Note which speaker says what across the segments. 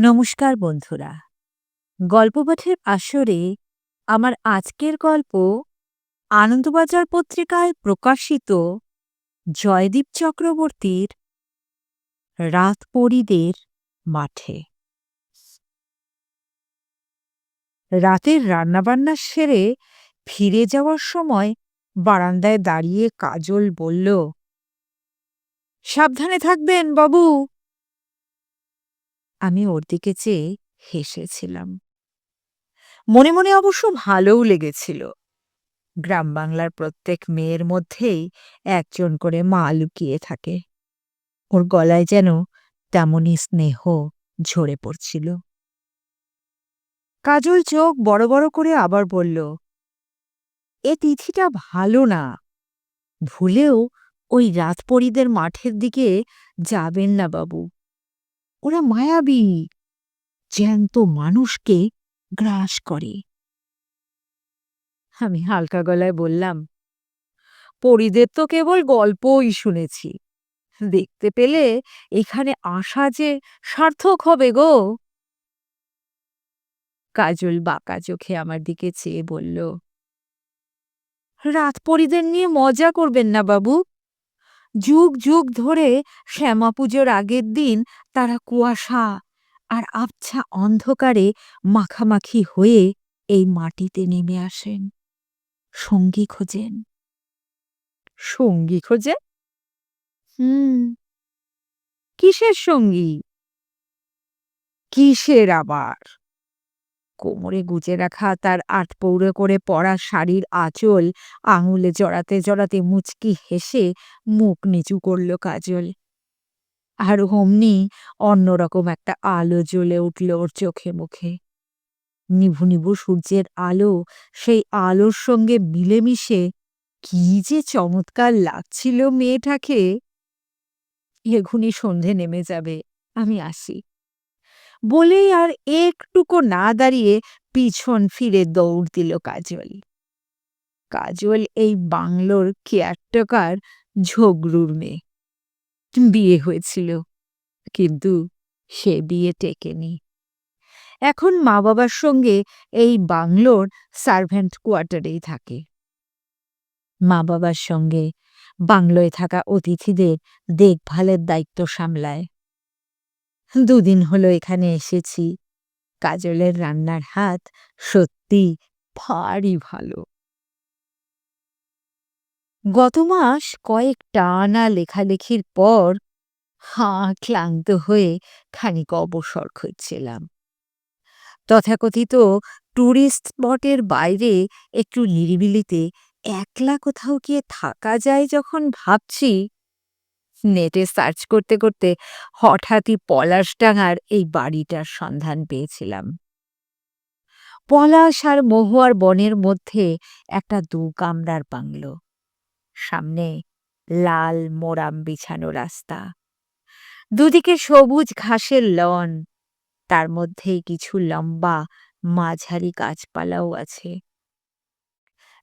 Speaker 1: নমস্কার বন্ধুরা। গল্পপাঠের আসরে আমার আজকের গল্প আনন্দবাজার পত্রিকায় প্রকাশিত জয়দীপ চক্রবর্তীর রাতপরীদের মাঠে। রাতের রান্নাবান্না সেরে ফিরে যাওয়ার সময় বারান্দায় দাঁড়িয়ে কাজল বলল, সাবধানে থাকবেন বাবু। আমি ওর দিকে চেয়ে হেসেছিলাম। মনে মনে অবশ্য ভালোও লেগেছিল। গ্রাম বাংলার প্রত্যেক মেয়ের মধ্যেই একজন করে মা লুকিয়ে থাকে। ওর গলায় যেন তেমনই স্নেহ ঝরে পড়ছিল। কাজল চোখ বড় বড় করে আবার বলল, এ তিথিটা ভালো না। ভুলেও ওই রাতপরীদের মাঠের দিকে যাবেন না বাবু। ওরা মায়াবী। জ্যান্ত মানুষকে গ্রাস করে। আমি হালকা গলায় বললাম, পরিদের তো কেবল গল্পই শুনেছি। দেখতে পেলে এখানে আসা যে সার্থক হবে গো। কাজল বাঁকা চোখে আমার দিকে চেয়ে বলল, রাত পরিদের নিয়ে মজা করবেন না বাবু। যুগ যুগ ধরে শ্যামা পুজোর আগের দিন তারা কুয়াশা আর আবছা অন্ধকারে মাখামাখি হয়ে এই মাটিতে নেমে আসেন। সঙ্গী খোঁজেন। সঙ্গী খোঁজে? হুম। কিসের সঙ্গী? কিসের আবার? কোমরে গুজে রাখা, তার আটপৌরে করে পরা শাড়ির আঁচল, আঙুলে জড়াতে জড়াতে মুচকি হেসে মুখ নিচু করল কাজল। আর অমনি অন্যরকম একটা আলো জ্বলে উঠল ওর চোখে মুখে। নিভু নিভু সূর্যের আলো, সেই আলোর সঙ্গে মিলেমিশে কি যে চমৎকার লাগছিল মেয়েটাকে। এখুনি সন্ধে নেমে যাবে, আমি আসি। বলেই আর একটুকু না দাঁড়িয়ে পিছন ফিরে দৌড় দিল কাজল। কাজল এই বাংলোর কেয়ারটেকার ঝগড়ুর মেয়ে। বিয়ে হয়েছিল, কিন্তু সে বিয়ে টেকেনি। এখন মা বাবার সঙ্গে এই বাংলোর সার্ভেন্ট কোয়ার্টারেই থাকে। মা বাবার সঙ্গে বাংলোয় থাকা অতিথিদের দেখভালের দায়িত্ব সামলায়। দুদিন হলো এখানে এসেছি। কাজলের রান্নার হাত সত্যি ভারী ভালো। গত মাস কয়েক টানা লেখালেখির পর হাঁ ক্লান্ত হয়ে খানিক অবসর খুঁজছিলাম। তথাকথিত ট্যুরিস্ট স্পটের বাইরে একটু নিরিবিলিতে একলা কোথাও গিয়ে থাকা যায় যখন ভাবছি নেটে সার্চ করতে করতে হঠাৎই পলাশডাঙার এই বাড়িটার সন্ধান পেয়েছিলাম। পলাশ আর মহুয়ার বনের মধ্যে একটা দু কামরার বাংলো। সামনে লাল মোরাম বিছানো রাস্তা। দুদিকে সবুজ ঘাসের লন। তার মধ্যেই কিছু লম্বা মাঝারি গাছপালাও আছে।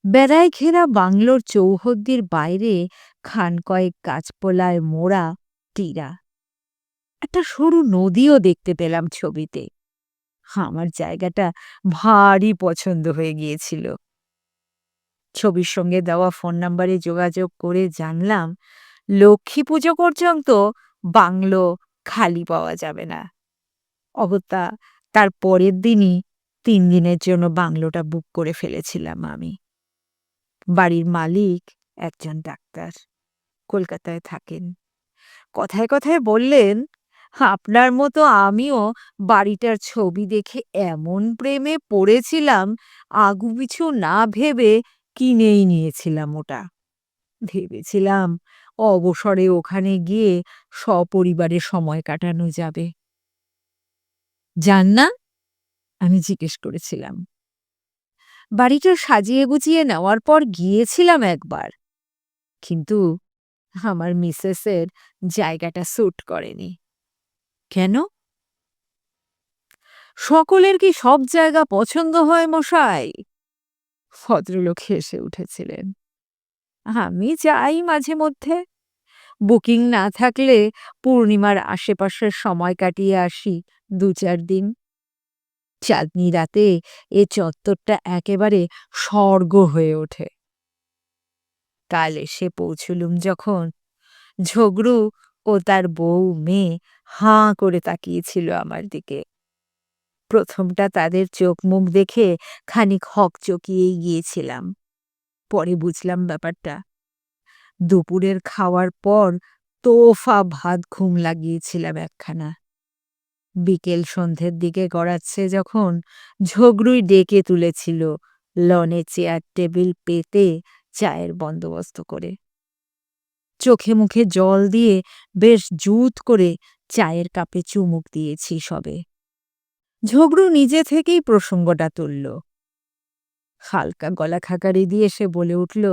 Speaker 1: বেড়ায় ঘেরা বাংলোর চৌহদ্দির বাইরে খান কয়েক গাছপালায় মোড়া টিরা। একটা সরু নদীও দেখতে পেলাম ছবিতে। আমার জায়গাটা ভারী পছন্দ হয়ে গিয়েছিল। ছবির সঙ্গে দেওয়া ফোন নাম্বারে যোগাযোগ করে জানলাম, লক্ষ্মী পুজো পর্যন্ত বাংলো খালি পাওয়া যাবে না। অগত্যা তার পরের দিনই তিন দিনের জন্য বাংলোটা বুক করে ফেলেছিলাম আমি। বাড়ির মালিক একজন ডাক্তার। কলকাতায় থাকেন। কথায় কথায় বললেন, আপনার মতো আমিও বাড়িটার ছবি দেখে এমন প্রেমে পড়েছিলাম আগুপিছু না ভেবে কিনেই নিয়েছিলাম ওটা। ভেবেছিলাম অবসরে ওখানে গিয়ে সপরিবারে সময় কাটানো যাবে। যান না? আমি জিজ্ঞেস করেছিলাম। বাড়িটা সাজিয়ে গুছিয়ে নেওয়ার পর গিয়েছিলাম একবার। কিন্তু আমার মিসেসের জায়গাটা স্যুট করেনি। কেন? সকলের কি সব জায়গা পছন্দ হয় মশাই? ভদ্রলোক হেসে উঠেছিলেন। আমি যাই মাঝে মধ্যে। বুকিং না থাকলে পূর্ণিমার আশেপাশের সময় কাটিয়ে আসি দু চার দিন। চাঁদনি রাতে এ চত্বরটা একেবারে স্বর্গ হয়ে ওঠে। কাল এসে পৌঁছলুম যখন। ঝগড়ু ও তার বউ মেয়ে হাঁ করে তাকিয়েছিল আমার দিকে। প্রথমটা তাদের চোখ মুখ দেখে খানিক হক চকিয়েই গিয়েছিলাম। পরে বুঝলাম ব্যাপারটা। দুপুরের খাওয়ার পর তোফা ভাত ঘুম লাগিয়েছিলাম একখানা। বিকেল সন্ধ্যের দিকে গড়াচ্ছে যখন ঝগড়ুই ডেকে তুলেছিল। লনে চেয়ার টেবিল পেতে চায়ের বন্দোবস্ত করে। চোখে মুখে জল দিয়ে বেশ জুত করে চায়ের কাপে চুমুক দিয়েছি সবে। ঝগড়ু নিজে থেকেই প্রসঙ্গটা তুলল। হালকা গলা খাকারি দিয়ে সে বলে উঠল,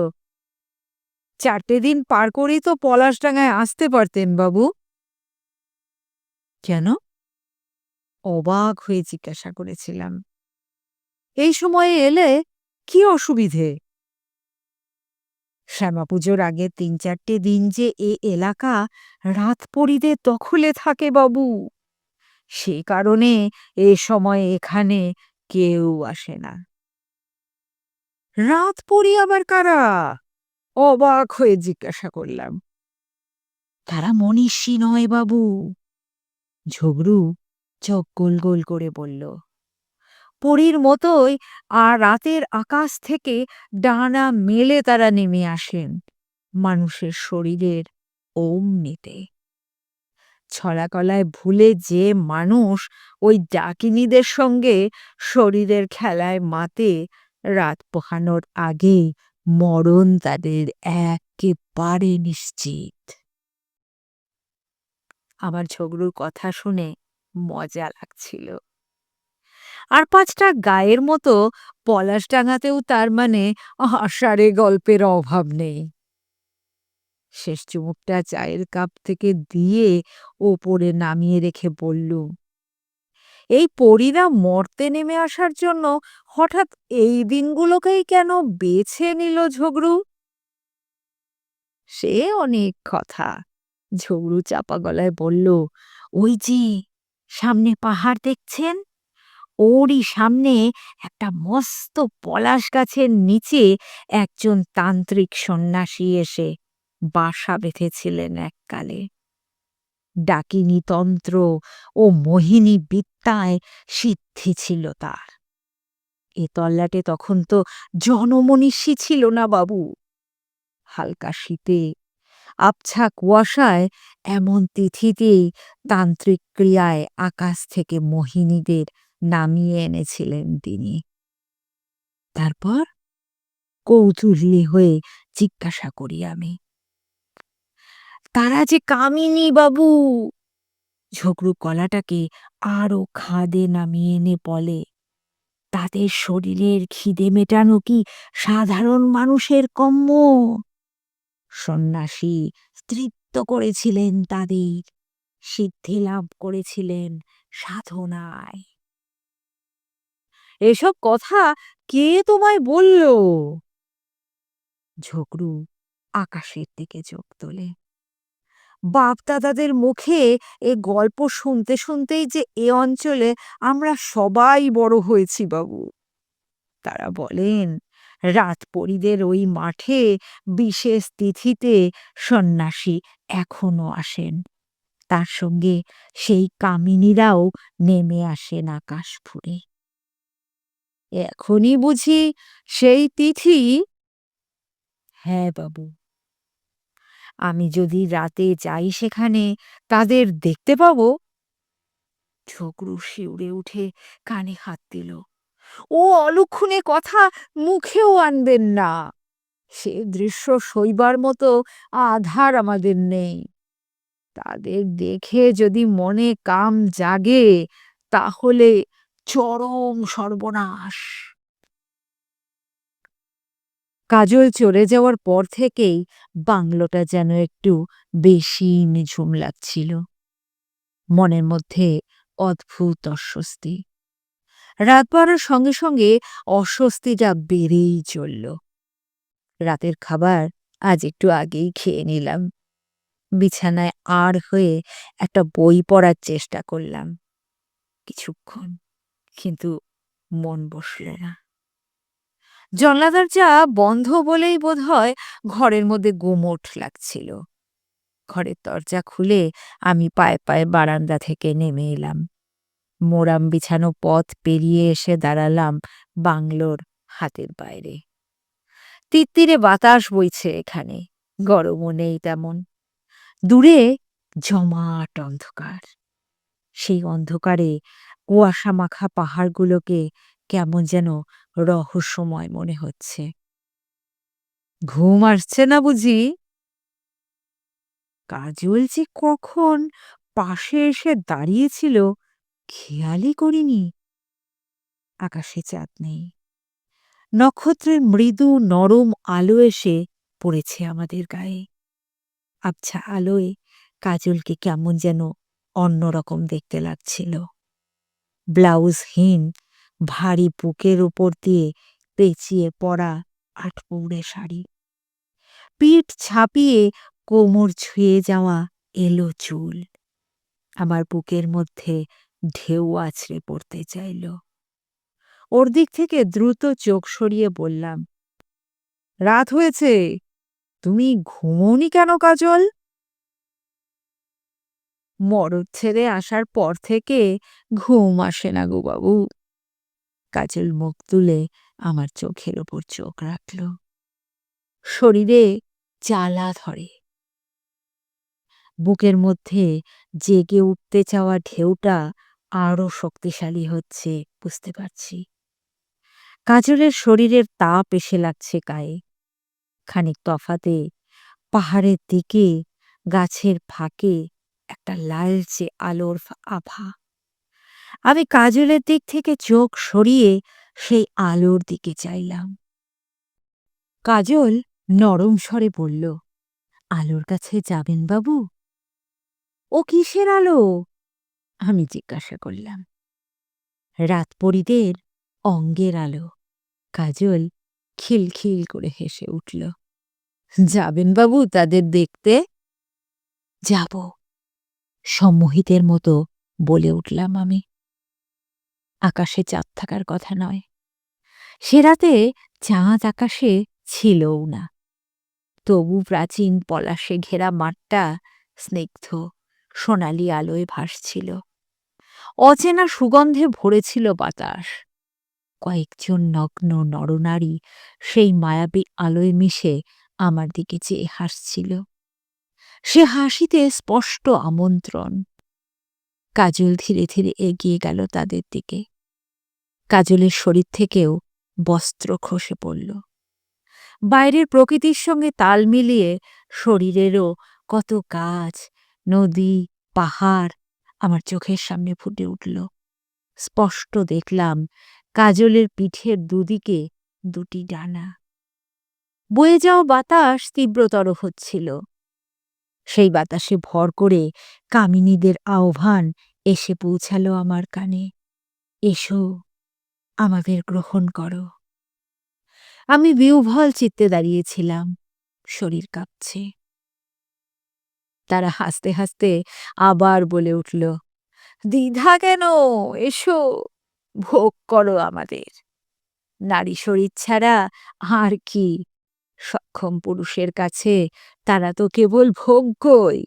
Speaker 1: চারটে দিন পার করেই তো পলাশডাঙ্গায় আসতে পারতেন বাবু। কেন? অবাক হয়ে জিজ্ঞাসা করেছিলাম। এই সময়ে এলে কি অসুবিধে? শ্যামা পুজোর আগে তিন চারটে দিন যে এ এলাকা রাতপরিদের দখলে থাকে বাবু। সে কারণে এ সময় এখানে কেউ আসে না। রাত পরি আবার কারা? অবাক হয়ে জিজ্ঞাসা করলাম। তারা মনীষী নয় বাবু। ঝগড়ু চোখ গোল গোল করে বলল পরীর মতোই আর রাতের আকাশ থেকে ডানা মেলে তারা নেমে আসেন মানুষের শরীরের ওম নিতে ছলাকলায় ভুলে যে মানুষ ওই ডাকিনীদের সঙ্গে শরীরের খেলায় মাতে, রাত পোহানোর আগে মরণ তাদের একেবারে নিশ্চিত। আমার ঝগড়ুর কথা শুনে মজা লাগছিল। আর পাঁচটা গায়ের মতো পলাশডাঙ্গাতেও তার মানে আষাঢ়ে গল্পের অভাব নেই। শেষ চুমুকটা চায়ের কাপ থেকে দিয়ে ওপরে নামিয়ে রেখে বললুম এই পরীরা মর্তে নেমে আসার জন্য হঠাৎ এই দিনগুলোকেই কেন বেছে নিল ঝগড়ু? সে অনেক কথা, ঝগড়ু চাপা গলায় বলল, ওই যে সামনে পাহাড় দেখছেন? ওরই সামনে একটা মস্ত পলাশ গাছের নিচে একজন তান্ত্রিক সন্ন্যাসী এসে বাসা বেঁধেছিলেন এককালে। ডাকিনী তন্ত্র ও মোহিনী বিদ্যায় সিদ্ধি ছিল তার। এ তল্লাটে তখন তো জনমনীষী ছিল না বাবু। হালকা শীতে, আবছা কুয়াশায় এমন তিথিতেই তান্ত্রিক ক্রিয়ায় আকাশ থেকে মোহিনীদের নামিয়ে এনেছিলেন তিনি। তারপর কৌতূহলী হয়ে জিজ্ঞাসা করি আমি, তারা যে কামিনী বাবু? ঝগড়ু কলাটাকে আরও খাদে নামিয়ে এনে বলে, তাদের শরীরের খিদে মেটানো কি সাধারণ মানুষের কম্য সন্ন্যাসী তৃপ্ত করেছিলেন তাদের, সিদ্ধি লাভ করেছিলেন সাধনায়। এসব কথা কে তোমায় বলল? ঝগড়ু আকাশের দিকে চোখ তোলে। বাপদাদাদের মুখে এ গল্প শুনতে শুনতেই যে এ অঞ্চলে আমরা সবাই বড় হয়েছি বাবু। তারা বলেন রাতপরীদের ওই মাঠে বিশেষ তিথিতে সন্ন্যাসী এখনও আসেন। তার সঙ্গে সেই কামিনীরাও নেমে আসেন আকাশ ফুরে এখনই বুঝি সেই তিথি। হ্যাঁ বাবু। আমি যদি রাতে যাই সেখানে, তাদের দেখতে পাব। ঝগড়ু শিউরে উঠে কানে হাত দিল। ও অলক্ষণে কথা মুখেও আনবেন না। সে দৃশ্য সইবার মতো আধার আমাদের নেই। তাদের দেখে যদি মনে কাম জাগে, তাহলে চরম সর্বনাশ। কাজল চলে যাওয়ার পর থেকেই বাংলোটা যেন একটু বেশি নিঝুম লাগছিল। মনের মধ্যে অদ্ভুত অস্বস্তি। রাত বাড়ার সঙ্গে সঙ্গে অস্বস্তিটা বেড়েই চলল। রাতের খাবার আজ একটু আগেই খেয়ে নিলাম। বিছানায় আর হয়ে একটা বই পড়ার চেষ্টা করলাম। কিছুক্ষণ কিন্তু মন বসল না। জানলা দরজা বন্ধ বলেই বোধ হয় ঘরের মধ্যে গোমোট লাগছিল। ঘরের দরজা খুলে আমি পায়ে পায়ে বারান্দা থেকে নেমে এলাম। মোরাম বিছানো পথ পেরিয়ে এসে দাঁড়ালাম বাংলোর হাতের বাইরে। তিত্তিরে বাতাস বইছে এখানে, গরমও নেই তেমন। দূরে জমাট অন্ধকার। সেই অন্ধকারে কুয়াশা মাখা পাহাড়গুলোকে কেমন যেন রহস্যময় মনে হচ্ছে। ঘুম আসছে না বুঝি? কাজল যে কখন পাশে এসে দাঁড়িয়েছিল, খেয়ালই করিনি। আকাশে চাঁদ নেই। নক্ষত্রের মৃদু নরম আলো এসে পড়েছে আমাদের গায়ে। আবছা আলোয় কাজলকে কেমন যেন অন্যরকম দেখতে লাগছিল। ব্লাউজহীন ভারী বুকের উপর দিয়ে পেঁচিয়ে পড়া আটপৌড়ে শাড়ি। পিঠ ছাপিয়ে কোমর ছুঁয়ে যাওয়া এলো চুল। আমার বুকের মধ্যে ঢেউ আছড়ে পড়তে চাইল। ওর দিক থেকে দ্রুত চোখ সরিয়ে বললাম, রাত হয়েছে। তুমি ঘুমোনি কেন কাজল? মরদ ছেড়ে আসার পর থেকে ঘুম আসে না গো বাবু। কাজল মুখ তুলে আমার চোখের ওপর চোখ রাখল। শরীরে জ্বালা ধরে। বুকের মধ্যে জেগে উঠতে চাওয়া ঢেউটা আরও শক্তিশালী হচ্ছে, বুঝতে পারছি। কাজলের শরীরের তাপ এসে লাগছে গায়ে। খানিক তফাতে পাহাড়ের দিকে, গাছের ফাঁকে একটা লালচে আলোর আভা। আমি কাজলের দিক থেকে চোখ সরিয়ে সেই আলোর দিকে চাইলাম। কাজল নরম স্বরে বলল, আলোর কাছে যাবেন বাবু? ও কিসের আলো? আমি জিজ্ঞাসা করলাম। রাতপরীদের অঙ্গের আলো। কাজল খিলখিল করে হেসে উঠল, যাবেন বাবু তাদের দেখতে? যাব। সম্মোহিতের মতো বলে উঠলাম আমি। আকাশে চাঁদ থাকার কথা নয়। সে রাতে চাঁদ আকাশে ছিলও না। তবু প্রাচীন পলাশে ঘেরা মাঠটা স্নিগ্ধ, সোনালি আলোয় ভাসছিল। অচেনা সুগন্ধে ভরেছিল বাতাস। কয়েকজন নগ্ন নরনারী সেই মায়াবী আলোয় মিশে আমার দিকে চেয়ে হাসছিল। সে হাসিতে স্পষ্ট আমন্ত্রণ। কাজল ধীরে ধীরে এগিয়ে গেল তাদের দিকে। কাজলের শরীর থেকেও বস্ত্র খসে পড়ল। বাইরের প্রকৃতির সঙ্গে তাল মিলিয়ে শরীরেরও কত গাছ, নদী, পাহাড় আমার চোখের সামনে ফুটে উঠল। স্পষ্ট দেখলাম কাজলের পিঠের দুদিকে দুটি ডানা। বয়ে যাওয়া বাতাস তীব্রতর হচ্ছিল। সেই বাতাসে ভর করে কামিনীদের আহ্বান এসে পৌঁছালো আমার কানে। এসো, আমাদের গ্রহণ করো। আমি বিউভল চিত্তে দাঁড়িয়েছিলাম, শরীর কাঁপছে। তারা হাসতে হাসতে আবার বলে উঠল, দ্বিধা কেন? এসো, ভোগ করো আমাদের। নারী শরীর ছাড়া আর কি সক্ষম পুরুষের কাছে তারা তো কেবল ভোগ্যই।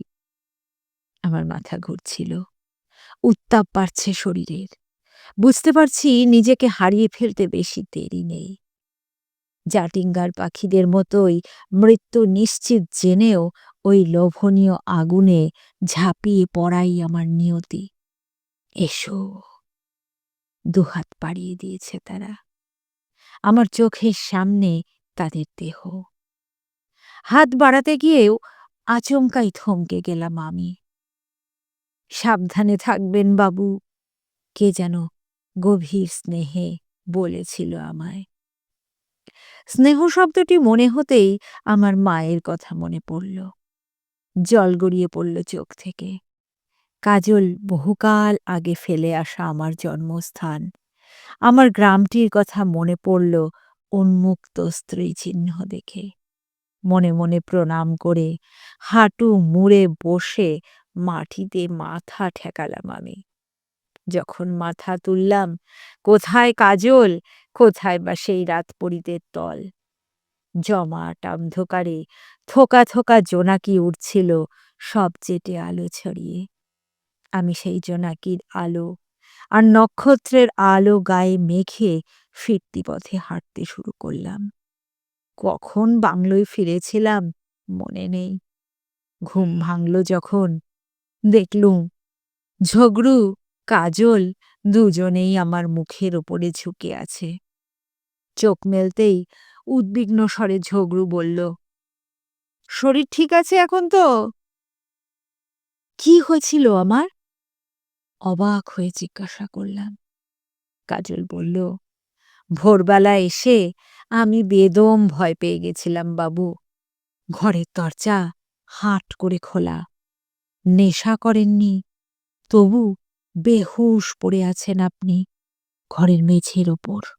Speaker 1: আমার মাথা ঘুরছিল। উত্তাপ বাড়ছে শরীরের। বুঝতে পারছি নিজেকে হারিয়ে ফেলতে বেশি দেরি নেই। জাটিঙ্গার পাখিদের মতোই মৃত্যু নিশ্চিত জেনেও ওই লোভনীয় আগুনে ঝাঁপিয়ে পড়াই আমার নিয়তি। এসো। দুহাত পাড়িয়ে দিয়েছে তারা। আমার চোখের সামনে তাদের দেহ। হাত বাড়াতে গিয়েও আচমকাই থমকে গেলাম আমি। সাবধানে থাকবেন বাবু, কে যেন গভীর স্নেহে বলেছিল আমায়। স্নেহ শব্দটি মনে হতেই আমার মায়ের কথা মনে পড়ল। জল গড়িয়ে পড়ল চোখ থেকে। কাজল বহুকাল আগে ফেলে আসা আমার জন্মস্থান। আমার গ্রামটির কথা মনে পড়ল উন্মুক্ত স্ত্রী চিহ্ন দেখে। মনে মনে প্রণাম করে হাঁটু মুড়ে বসে মাটিতে মাথা ঠেকালাম আমি। যখন মাথা তুললাম, কোথায় কাজল? কোথায় বা সেই রাত পরিতের তল? জমাট অন্ধকারে থোকা থোকা জোনাকি উঠছিল সব চেটে আলো ছড়িয়ে। আমি সেই জোনাকির আলো আর নক্ষত্রের আলো গায়ে মেখে ফিরতি পথে হাঁটতে শুরু করলাম। কখন বাংলোয় ফিরেছিলাম মনে নেই। ঘুম ভাঙল যখন। দেখলুম, ঝগড়ু, কাজল দুজনেই আমার মুখের ওপরে ঝুঁকে আছে। চোখ মেলতেই উদ্বিগ্ন স্বরে ঝগড়ু বলল, শরীর ঠিক আছে এখন তো? কি হয়েছিল আমার? অবাক হয়ে জিজ্ঞাসা করলাম। কাজল বলল ভোরবেলা এসে আমি বেদম ভয় পেয়ে গেছিলাম, বাবু। ঘরের দরজা হাট করে খোলা। নেশা করেননি। তবু বেহুশ পড়ে আছেন আপনি ঘরের মেঝের ওপর।